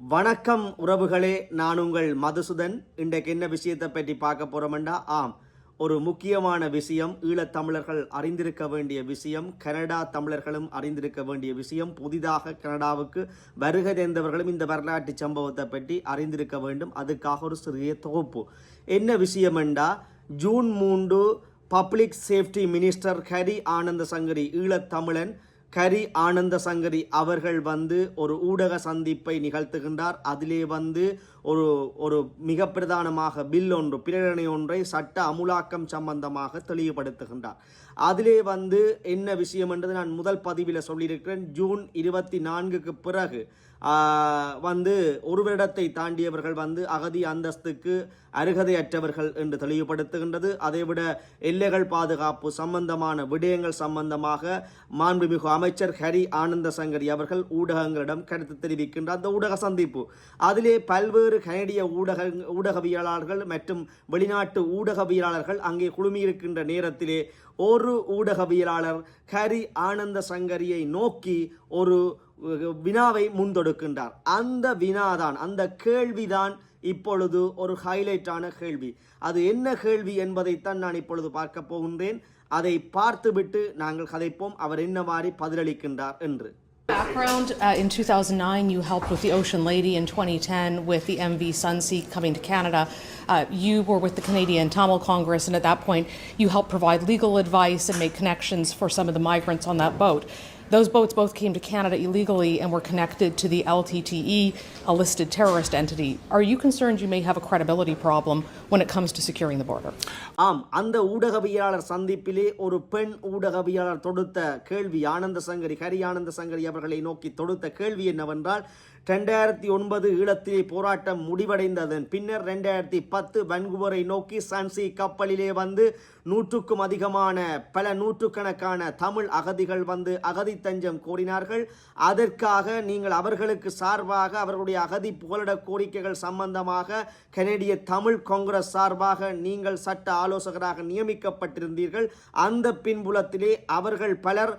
வணக்கம் உறவுகளே நான் உங்கள் மதுசுதன். இன்றைக்கு என்ன விஷயத்தை பற்றி பார்க்க போறோம்டா ஆம் ஒரு முக்கியமான விஷயம் ஈழத்தமிழர்கள் அறிந்திருக்க வேண்டிய விஷயம் கனடா தமிழர்களும் அறிந்திருக்க வேண்டிய விஷயம் புதிதாக கனடாவுக்கு வருகை தேர்ந்தவர்களும் இந்த வரலாற்று சம்பவத்தை பற்றி அறிந்திருக்க வேண்டும். அதுக்காக ஒரு சிறிய தொகுப்பு. என்ன விஷயமெண்டா? ஜூன் மூன்று public safety minister Hari Anantha Sangari ஈழத்தமிழன் கரி ஆனந்த சங்கரி அவர்கள் வந்து ஒரு ஊடக சந்திப்பை நிகழ்த்துகின்றார். அதிலே வந்து ஒரு ஒரு மிக பிரதானமாக பில் ஒன்று பிரேரணை ஒன்றை சட்ட அமுலாக்கம் சம்பந்தமாக தெளிவுபடுத்துகின்றார். அதிலே வந்து என்ன விஷயம் என்றது நான் முதல் பதிவில் சொல்லியிருக்கிறேன். ஜூன் இருபத்தி நான்குக்கு பிறகு வந்து ஒரு வருடத்தை தாண்டியவர்கள் வந்து அகதி அந்தஸ்துக்கு அருகதையற்றவர்கள் என்று தெளிவுபடுத்துகின்றது. அதைவிட எல்லைகள் பாதுகாப்பு சம்பந்தமான விடயங்கள் சம்பந்தமாக மாண்புமிகு அமைச்சர் ஹரி ஆனந்த சங்கரி அவர்கள் ஊடகங்களிடம் கருத்து தெரிவிக்கின்ற அந்த ஊடக சந்திப்பு. அதிலே பல்வேறு கனடிய ஊடக ஊடகவியலாளர்கள் மற்றும் வெளிநாட்டு ஊடகவியலாளர்கள் அங்கே குழுமியிருக்கின்ற நேரத்திலே ஒரு ஊடகவியலாளர் ஹரி ஆனந்த சங்கரியை நோக்கி ஒரு வினாவை முன்தொடுக்கின்றார் அந்த வினாதான் அந்த கேள்விதான் இப்பொழுது ஒரு ஹைலைட்டான கேள்வி அது என்ன கேள்வி என்பதைத்தான் நான் இப்பொழுது பார்க்க போகின்றேன் அதை பார்த்துவிட்டு நாங்கள் கதைப்போம் அவர் என்னவாறு பதிலளிக்கின்றார் என்று Background, uh, in 2009, you helped with the Ocean Lady. In 2010, with the MV Sunseek coming to Canada, uh, you were with the Canadian Tamil Congress, and at that point, you helped provide legal advice and make connections for some of the migrants on that boat. Those boats both came to Canada illegally and were connected to the LTTE, a listed terrorist entity. Are you concerned you may have a credibility problem when it comes to securing the border? ஆம் அந்த ஊடகவியலாளர் சந்திப்பிலே ஒரு பெண் ஊடகவியலாளர் தொடுத்த கேள்வி ஆனந்த சங்கரி ஹரி ஆனந்த சங்கரி அவர்களை நோக்கி தொடுத்த கேள்வி என்னவென்றால் ரெண்டாயிரத்தி ஒன்பது ஈழத்திலே போராட்டம் முடிவடைந்ததன் பின்னர் ரெண்டாயிரத்தி பத்து வன்குவரை நோக்கி சன்சி கப்பலிலே வந்து நூற்றுக்கும் அதிகமான பல நூற்றுக்கணக்கான தமிழ் அகதிகள் வந்து அகதி தஞ்சம் கோரினார்கள். அதற்காக நீங்கள் அவர்களுக்கு சார்பாக அவர்களுடைய அகதி புகலிட கோரிக்கைகள் சம்பந்தமாக கனடிய தமிழ் காங்கிரஸ் சார்பாக நீங்கள் சட்ட ஆலோசகராக நியமிக்கப்பட்டிருந்தீர்கள். அந்த பின்புலத்திலே அவர்கள் பலர்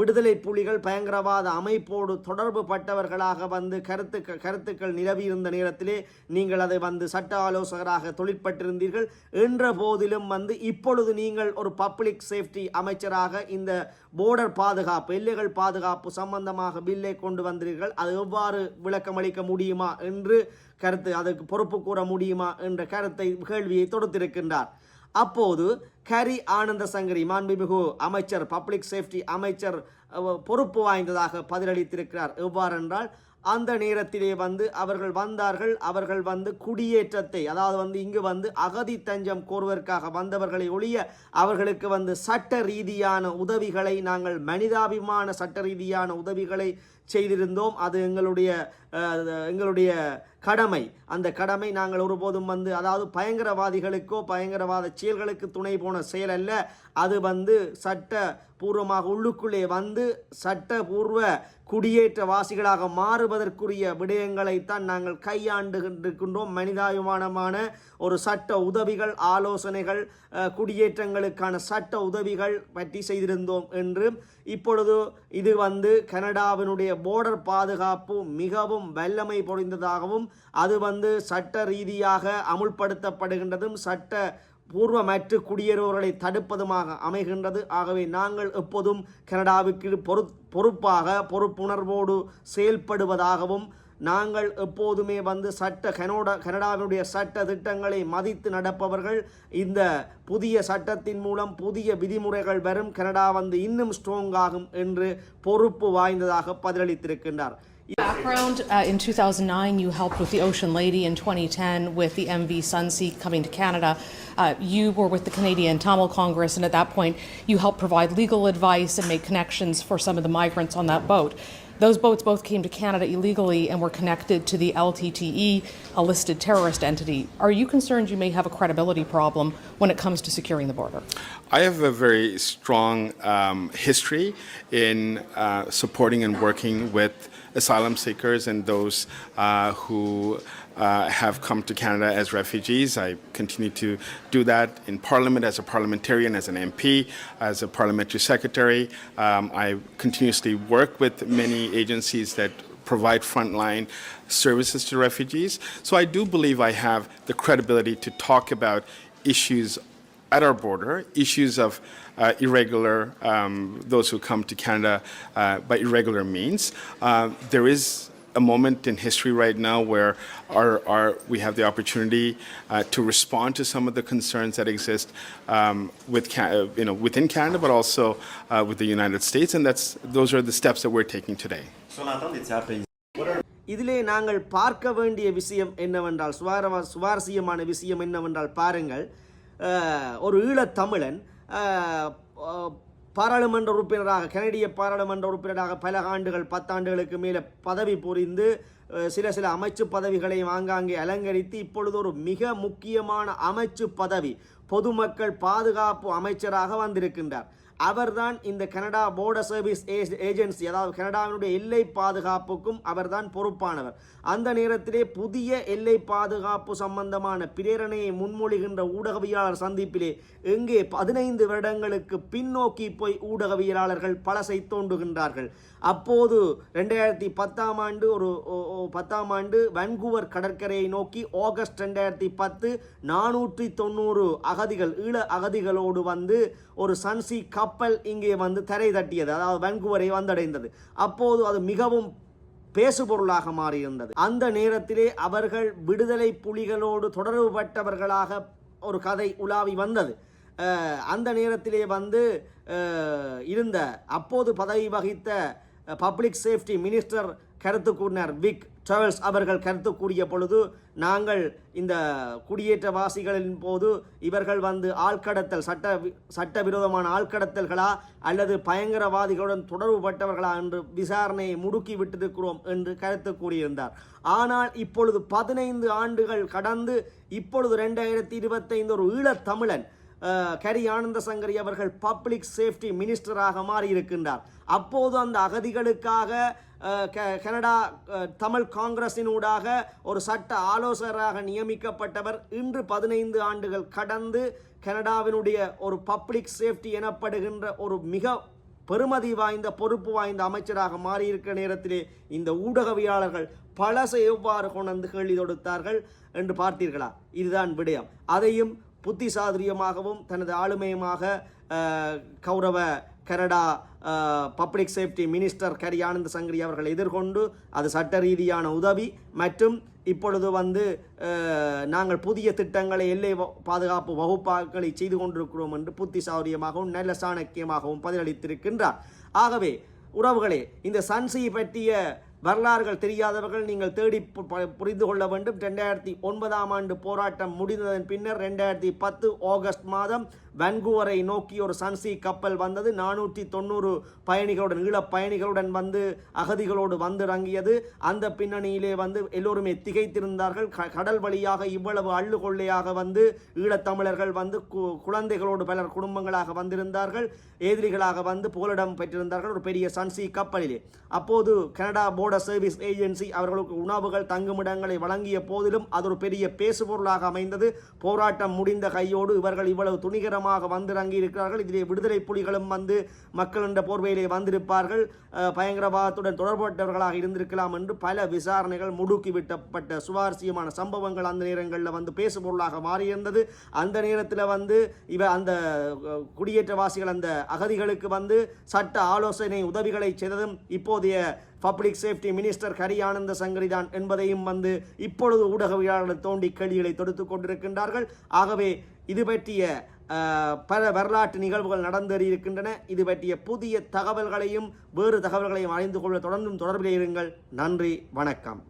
விடுதலை புலிகள் பயங்கரவாத அமைப்போடு தொடர்பு பட்டவர்களாக வந்து கருத்து கருத்துக்கள் நிலவியிருந்த நேரத்திலே நீங்கள் அதை வந்து சட்ட ஆலோசகராக தொழிற்பட்டிருந்தீர்கள் என்ற போதிலும் வந்து இப்பொழுது நீங்கள் ஒரு பப்ளிக் சேஃப்டி அமைச்சராக இந்த போர்டர் பாதுகாப்பு எல்லைகள் பாதுகாப்பு சம்பந்தமாக பில்லை கொண்டு வந்தீர்கள். அது எவ்வாறு விளக்கமளிக்க முடியுமா என்று கருத்து அதற்கு பொறுப்பு கூற முடியுமா என்ற கருத்தை கேள்வியை தொடுத்திருக்கின்றார். அப்போது கரி ஆனந்த சங்கரி மாண்புமிகு அமைச்சர் பப்ளிக் சேஃப்டி அமைச்சர் பொறுப்பு வாய்ந்ததாக பதிலளித்திருக்கிறார். எவ்வாறென்றால் அந்த நேரத்திலே வந்து அவர்கள் வந்தார்கள். அவர்கள் வந்து குடியேற்றத்தை அதாவது வந்து இங்கு வந்து அகதி தஞ்சம் கோருவதற்காக வந்தவர்களை ஒழிய அவர்களுக்கு வந்து சட்ட ரீதியான உதவிகளை நாங்கள் மனிதாபிமான சட்ட ரீதியான உதவிகளை செய்திருந்தோம். அது எங்களுடைய எங்களுடைய கடமை. அந்த கடமை நாங்கள் ஒருபோதும் வந்து அதாவது பயங்கரவாதிகளுக்கோ பயங்கரவாத செயல்களுக்கு துணை போன செயல் அல்ல. அது வந்து சட்ட பூர்வமாக உள்ளுக்குள்ளே வந்து சட்டபூர்வ குடியேற்றவாசிகளாக மாறுவதற்குரிய விடயங்களைத்தான் நாங்கள் கையாண்டு இருக்கின்றோம் மனிதாபிமானமான ஒரு சட்ட உதவிகள் ஆலோசனைகள் குடியேற்றங்களுக்கான சட்ட உதவிகள் பற்றி செய்திருந்தோம் என்று இப்பொழுது இது வந்து கனடாவினுடைய போர்டர் பாதுகாப்பு மிகவும் வல்லமை பொழிந்ததாகவும் அது வந்து சட்ட ரீதியாக அமுல்படுத்தப்படுகின்றதும் சட்ட பூர்வமற்று குடியேறுவர்களை தடுப்பதுமாக அமைகின்றது. ஆகவே நாங்கள் எப்போதும் கனடாவுக்கு பொறு பொறுப்பாக பொறுப்புணர்வோடு செயல்படுவதாகவும் நாங்கள் எப்போதுமே வந்து சட்ட கனோட கனடாவினுடைய சட்ட திட்டங்களை மதித்து நடப்பவர்கள் இந்த புதிய சட்டத்தின் மூலம் புதிய விதிமுறைகள் வரும் கனடா வந்து இன்னும் ஸ்ட்ராங் ஆகும் என்று பொறுப்பு வாய்ந்ததாக பதிலளித்திருக்கின்றார். Background, uh, in 2009, you helped with the Ocean Lady. In 2010, with the MV Sunseek coming to Canada, uh, you were with the Canadian Tamil Congress, and at that point, you helped provide legal advice and make connections for some of the migrants on that boat. Those boats both came to Canada illegally and were connected to the LTTE, a listed terrorist entity. Are you concerned you may have a credibility problem when it comes to securing the border? I have a very strong um, history in uh, supporting and working with asylum seekers and those uh, who uh, have come to Canada as refugees. I continue to do that in Parliament as a parliamentarian, as an MP, as a parliamentary secretary. Um, I continuously work with many agencies that provide frontline services to refugees. So I do believe I have the credibility to talk about issues at our border, issues of uh, irregular, um, those who come to Canada uh, by irregular means. Uh, there is a moment in history right now where our, our, we have the opportunity uh, to respond to some of the concerns that exist um, with, Ca- uh, you know, within Canada, but also uh, with the United States, and that's, those are the steps that we're taking today. Jonathan, it's happening. இதிலே நாங்கள் பார்க்க வேண்டிய விஷயம் என்னவென்றால் சுவார சுவாரஸ்யமான விஷயம் என்னவென்றால் பாருங்கள் அஹ், ஒரு ஈழத்தமிழன் பாராளுமன்ற உறுப்பினராக கனடிய பாராளுமன்ற உறுப்பினராக பல ஆண்டுகள் பத்தாண்டுகளுக்கு மேலே பதவி புரிந்து சில சில அமைச்சு பதவிகளையும் ஆங்காங்கே அலங்கரித்து இப்பொழுது ஒரு மிக முக்கியமான அமைச்சு பதவி பொதுமக்கள் பாதுகாப்பு அமைச்சராக வந்திருக்கின்றார். அவர்தான் இந்த கனடா போர்டர் சர்வீஸ் ஏஜென்சி அதாவது கனடாவினுடைய எல்லை பாதுகாப்புக்கும் அவர்தான் பொறுப்பானவர். அந்த நேரத்திலே புதிய எல்லை பாதுகாப்பு சம்பந்தமான பிரேரணையை முன்மொழிகின்ற ஊடகவியலாளர் சந்திப்பிலே எங்கே பதினைந்து வருடங்களுக்கு பின்னோக்கி போய் ஊடகவியலாளர்கள் பழசை தோண்டுகின்றார்கள். அப்போது ரெண்டாயிரத்தி பத்தாம் ஆண்டு ஒரு ஓ- ஓ- பத்தாம் ஆண்டு வன்கூவர் கடற்கரையை நோக்கி ஆகஸ்ட் ரெண்டாயிரத்தி பத்து நானூற்றி தொண்ணூறு அகதிகள் ஈழ அகதிகளோடு வந்து ஒரு சன்சி கப்பல் இங்கே வந்து தரை தட்டியது அதாவது வன்கூவரை வந்தடைந்தது. அப்போது அது மிகவும் பேசுபொருளாக மாறியிருந்தது. அந்த நேரத்திலே அவர்கள் விடுதலை புலிகளோடு தொடர்புபட்டவர்களாக ஒரு கதை உலாவி வந்தது. அந்த நேரத்திலே வந்து இருந்த அப்போது பதவி வகித்த பப்ளிக் சேஃப்டி மினிஸ்டர் கருத்து கூறினார் விக். ட்ராவல்ஸ் அவர்கள் கருத்து கூடிய பொழுது நாங்கள் இந்த குடியேற்றவாசிகளின் போது இவர்கள் வந்து ஆள்கடத்தல் சட்ட வி- சட்டவிரோதமான ஆள்கடத்தல்களா அல்லது பயங்கரவாதிகளுடன் தொடர்புபட்டவர்களா என்று விசாரணையை முடுக்கி விட்டிருக்கிறோம் என்று கருத்து கூறியிருந்தார். ஆனால் இப்பொழுது பதினைந்து ஆண்டுகள் கடந்து இப்பொழுது ரெண்டாயிரத்தி இருபத்தைந்து ஒரு ஈழத்தமிழன் கரி ஆனந்த சங்கரி அவர்கள் பப்ளிக் சேஃப்டி மினிஸ்டராக மாறியிருக்கின்றார். அப்போது அந்த அகதிகளுக்காக கனடா தமிழ் காங்கிரஸினூடாக ஒரு சட்ட ஆலோசகராக நியமிக்கப்பட்டவர். இன்று பதினைந்து ஆண்டுகள் கடந்து கனடாவினுடைய ஒரு பப்ளிக் சேஃப்டி எனப்படுகின்ற ஒரு மிக பெருமதி வாய்ந்த பொறுப்பு வாய்ந்த அமைச்சராக மாறியிருக்கிற நேரத்திலே இந்த ஊடகவியாளர்கள் பழசை எவ்வாறு கொண்டு கேள்வி தொடுத்தார்கள் என்று பார்த்தீர்களா? இதுதான் விடயம். அதையும் புத்திசாதுரியமாகவும் தனது ஆளுமையுமாக கௌரவ Canada public safety minister Gary Sangari அவர்கள் எதிர்கொண்டு அது சட்ட ரீதியான உதவி. மற்றும் இப்பொழுது வந்து நாங்கள் புதிய திட்டங்களை எல்லை வ- பாதுகாப்பு வகுப்பாக்களை செய்து கொண்டிருக்கிறோம் என்று புத்திசாதுரியமாகவும் நல்ல சாணக்கியமாகவும் பதிலளித்திருக்கின்றார். ஆகவே உறவுகளே இந்த சன்சி பற்றிய வரலாறுகள் தெரியாதவர்கள் நீங்கள் தேடி பு- ப- புரிந்து கொள்ள வேண்டும். ரெண்டாயிரத்தி ஒன்பதாம் ஆண்டு போராட்டம் முடிந்ததன் பின்னர் ரெண்டாயிரத்தி பத்து ஆகஸ்ட் மாதம் வன்கூவரை நோக்கி ஒரு சன்சி கப்பல் வந்தது. நானூற்றி தொண்ணூறு பயணிகளுடன் ஈழ பயணிகளுடன் வந்து அகதிகளோடு வந்து இறங்கியது அந்த பின்னணியிலே வந்து எல்லோருமே திகைத்திருந்தார்கள். க- கடல் வழியாக இவ்வளவு அள்ளு கொள்ளையாக வந்து ஈழத்தமிழர்கள் வந்து கு- குழந்தைகளோடு பலர் குடும்பங்களாக வந்திருந்தார்கள். எதிரிகளாக வந்து புகலிடம் பெற்றிருந்தார்கள் ஒரு பெரிய சன்சி கப்பலிலே. அப்போது கனடா போர்டர் சர்வீஸ் ஏஜென்சி அவர்களுக்கு உணவுகள் தங்குமிடங்களை வழங்கிய போதிலும் அது ஒரு பெரிய பேசுபொருளாக அமைந்தது. போராட்டம் முடிந்த கையோடு இவர்கள் இவ்வளவு துணிகரமாக வந்திறங்கி இருக்கிறார்கள் இதிலே விடுதலை புலிகளும் வந்து மக்கள் என்ற போர்வையிலே வந்திருப்பார்கள். பயங்கரவாதத்துடன் தொடர்பட்டவர்களாக இருந்திருக்கலாம் என்று பல விசாரணைகள் முடுக்கி விட்டப்பட்ட சுவாரஸ்யமான சம்பவங்கள் அந்த நேரங்களில் வந்து பேசுபொருளாக மாறியிருந்தது. அந்த நேரத்தில் வந்து இவ அந்த குடியேற்றவாசிகள் அந்த அகதிகளுக்கு வந்து சட்ட ஆலோசனை உதவிகளை செய்ததும் இப்போதைய பப்ளிக் சேஃப்டி மினிஸ்டர் ஹரி ஆனந்த சங்கரிதான் என்பதையும் வந்து இப்பொழுது ஊடகவியலாளர்கள் தோண்டி கேள்விகளை தொடுத்து கொண்டிருக்கின்றார்கள். ஆகவே இது பற்றிய பல வரலாற்று நிகழ்வுகள் நடந்தேறியிருக்கின்றன இது பற்றிய புதிய தகவல்களையும் வேறு தகவல்களையும் அறிந்து கொள்ள தொடர்ந்தும் தொடர்பில் இருங்கள். நன்றி வணக்கம்.